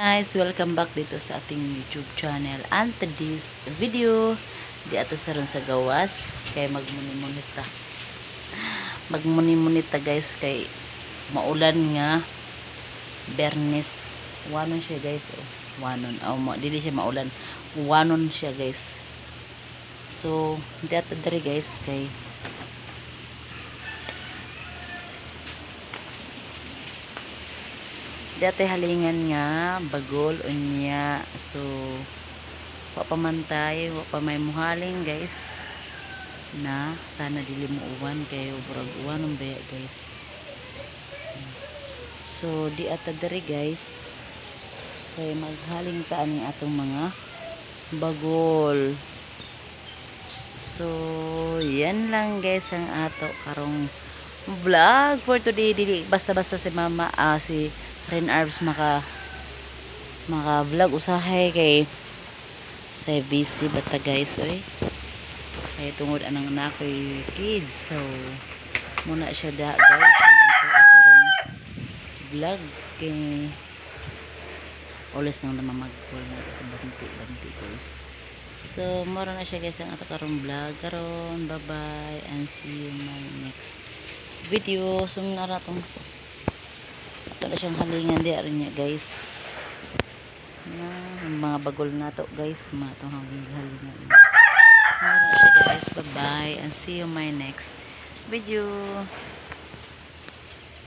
guys, welcome back dito sa ating YouTube channel and today's video. Di ato sa ron sa gawas kay magmuni-munita magmuni-munita guys kay maulan nga. Bernes wanon siya guys oh. wanon. Oh, ma dili siya maulan. Wanon siya guys. So di ato diri guys kay dati halingan nga bagol unya. So wa pa man wa pa may muhalin guys. Na sana dili mo uwan kay burag uwan baya guys. So di ata diri guys. Kay maghaling ta ani atong mga bagol. So yan lang guys ang ato karong vlog for today. Dili basta basta si mama ah, si Ren Arbs maka maka vlog usahay kay sa busy bata guys oy? Kay tungod anang anak ko'y kids so muna siya da guys ang karong vlog kay always nang namamagpul na sa banti banti guys. So moro na siya guys ang ato karong vlog. Karon bye bye and see you my next video so nara tong na siyang halingan di rin niya guys. Na mga bagol na to guys. Mga itong halingan. Meron siya guys. Bye bye and see you my next video